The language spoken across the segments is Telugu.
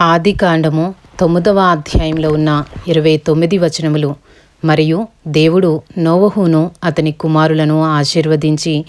ఆది కాండము తొమ్మిదవ అధ్యాయంలో ఉన్న ఇరవై తొమ్మిది వచనములు. మరియు దేవుడు నోవహును అతని కుమారులను ఆశీర్వదించి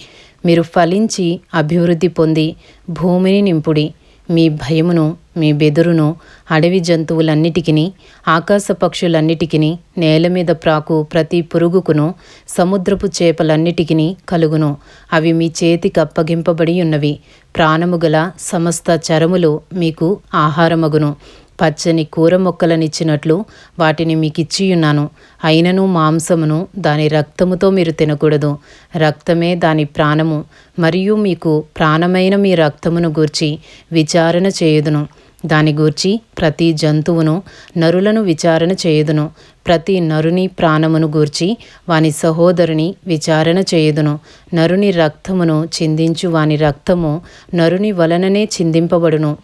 మీరు ఫలించి అభివృద్ధి పొంది భూమిని నింపుడి మీ భయమును మీ బెదురును అడవి జంతువులన్నిటికిని ఆకాశ పక్షులన్నిటికిని నేల మీద ప్రాకు ప్రతి పురుగుకును సముద్రపు చేపలన్నిటికిని కలుగును. అవి మీ చేతికి అప్పగింపబడి ఉన్నవి ప్రాణము గల సమస్త చరములు మీకు ఆహారమగును. పచ్చని కూర మొక్కలనిచ్చినట్లు వాటిని మీకు ఇచ్చియున్నాను అయినను మాంసమును దాని రక్తముతో మీరు తినకూడదు. రక్తమే దాని ప్రాణము. మరియు మీకు ప్రాణమైన మీ రక్తమును గూర్చి విచారణ చేయుదును. దాని గూర్చి ప్రతి జంతువును నరులను విచారణ చేయుదును. ప్రతి నరుని ప్రాణమును గూర్చి వాని సహోదరుని విచారణ చేయుదును. నరుని రక్తమును చిందించు వాని రక్తము నరుని వలననే చిందింపబడును.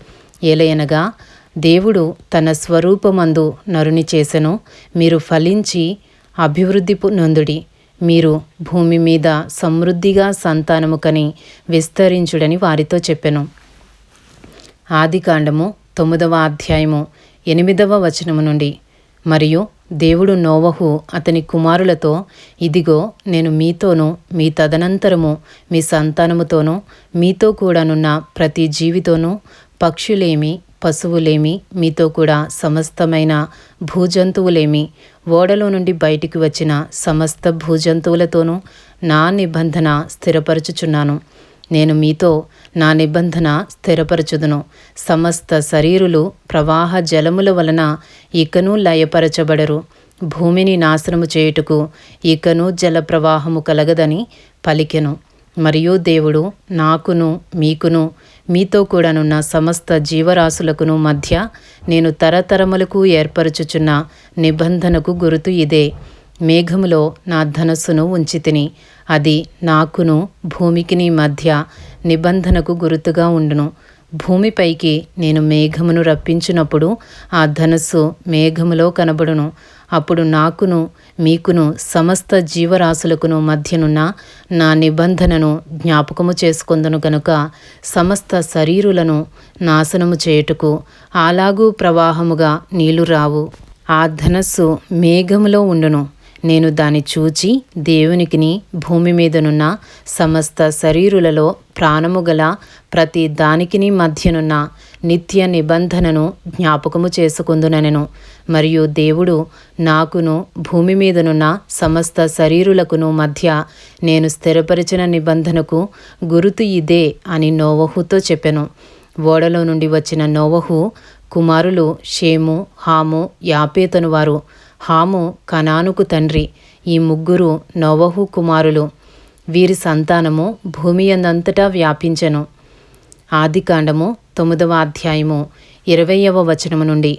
ఏలయనగా దేవుడు తన స్వరూపమందు నరుని చేసెను. మీరు ఫలించి అభివృద్ధి నొందుడి. మీరు భూమి మీద సమృద్ధిగా సంతానము కని విస్తరించుడని వారితో చెప్పెను. ఆది కాండము తొమ్మిదవ అధ్యాయము ఎనిమిదవ వచనము నుండి. మరియు దేవుడు నోవహు అతని కుమారులతో ఇదిగో నేను మీతోనూ మీ తదనంతరము మీ సంతానముతోనూ మీతో కూడానున్న ప్రతి జీవితోనూ పక్షులేమి పశువులేమి మీతో కూడా సమస్తమైన భూజంతువులేమి ఓడలో నుండి బయటికి వచ్చిన సమస్త భూజంతువులతోనూ నా నిబంధన స్థిరపరచుచున్నాను. నేను మీతో నా నిబంధన స్థిరపరచుదును. సమస్త శరీరులు ప్రవాహ జలముల వలన ఇకను లయపరచబడరు. భూమిని నాశనము చేయుటకు ఇకను జల ప్రవాహము కలగదని పలికెను. మరియు దేవుడు నాకును మీకును మీతో కూడానున్న సమస్త జీవరాశులకును మధ్య నేను తరతరములకు ఏర్పరచుచున్న నిబంధనకు గురుతు ఇదే. మేఘములో నా ధనస్సును ఉంచితిని అది నాకును భూమికిని మధ్య నిబంధనకు గురుతుగా ఉండును. భూమిపైకి నేను మేఘమును రప్పించినప్పుడు ఆ ధనస్సు మేఘములో కనబడును. అప్పుడు నాకును మీకును సమస్త జీవరాశులకును మధ్యనున్న నా నిబంధనను జ్ఞాపకము చేసుకొందును గనుక సమస్త శరీరులను నాశనము చేయుటకు అలాగూ ప్రవాహముగా నీళ్ళు రావు. ఆ ధనస్సు మేఘములో ఉండును. నేను దాన్ని చూచి దేవునికిని భూమి మీదనున్న సమస్త శరీరులలో ప్రాణము గల ప్రతి దానికిని మధ్యనున్న నిత్య నిబంధనను జ్ఞాపకము చేసుకుందునెను మరియు దేవుడు నాకును భూమి మీదనున్న సమస్త శరీరులకును మధ్య నేను స్థిరపరిచిన నిబంధనకు గురుతు ఇదే అని నోవహుతో చెప్పెను. ఓడలో నుండి వచ్చిన నోవహు కుమారులు షేము హాము యాపేతను వారు. హాము కనానుకు తండ్రి ఈ ముగ్గురు నోవహు కుమారులు. వీరి సంతానము భూమి అందంతటా వ్యాపించెను. ఆదికాండము తొమ్మిదవ అధ్యాయము ఇరవయవ వచనము నుండి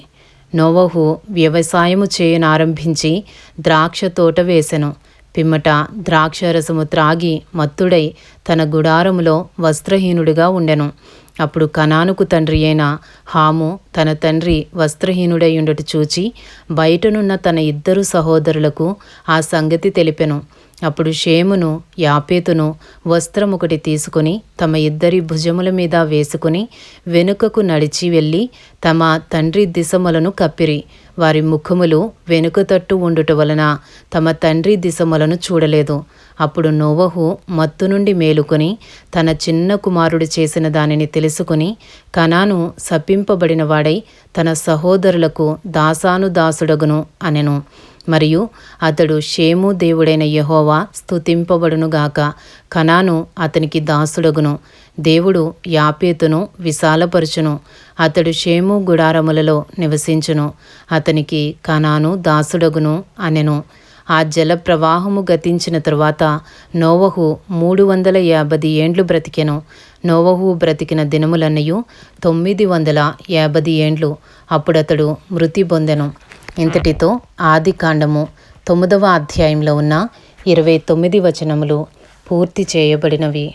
నోవహు వ్యవసాయము చేయనారంభించి ద్రాక్ష తోట వేసెను. పిమ్మట ద్రాక్షరసము త్రాగి మత్తుడై తన గుడారములో వస్త్రహీనుడిగా ఉండెను. అప్పుడు కనానుకు తండ్రి అయిన హాము తన తండ్రి వస్త్రహీనుడై ఉండట చూచి బయటనున్న తన ఇద్దరు సహోదరులకు ఆ సంగతి తెలిపెను. అప్పుడు షేమును యాపేతును వస్త్రం ఒకటి తీసుకుని తమ ఇద్దరి భుజముల మీద వేసుకుని వెనుకకు నడిచి వెళ్ళి తమ తండ్రి దిశములను కప్పిరి. వారి ముఖములు వెనుక తట్టు ఉండుట వలన తమ తండ్రి దిశములను చూడలేదు. అప్పుడు నోవహు మత్తు నుండి మేలుకొని తన చిన్న కుమారుడు చేసిన దానిని తెలుసుకుని కనాను సప్పింపబడిన వాడై తన సహోదరులకు దాసాను దాసుడగును అనెను. మరియు అతడు షేము దేవుడైన యహోవా స్థుతింపబడునుగాక కనాను అతనికి దాసుడగును. దేవుడు యాపేతును విశాలపరచును. అతడు షేము గుడారములలో నివసించును. అతనికి కనాను దాసుడగును అనెను. ఆ జల ప్రవాహము గతించిన తరువాత నోవహు మూడు వందల యాభై ఏండ్లు బ్రతికెను. నోవహు బ్రతికిన దినములన్నయు తొమ్మిది వందల యాభై ఏండ్లు. అప్పుడతడు మృతి పొందెను. ఇంతటితో ఆది కాండము తొమ్మిదవ అధ్యాయంలో ఉన్న ఇరవై తొమ్మిది వచనములు పూర్తి చేయబడినవి.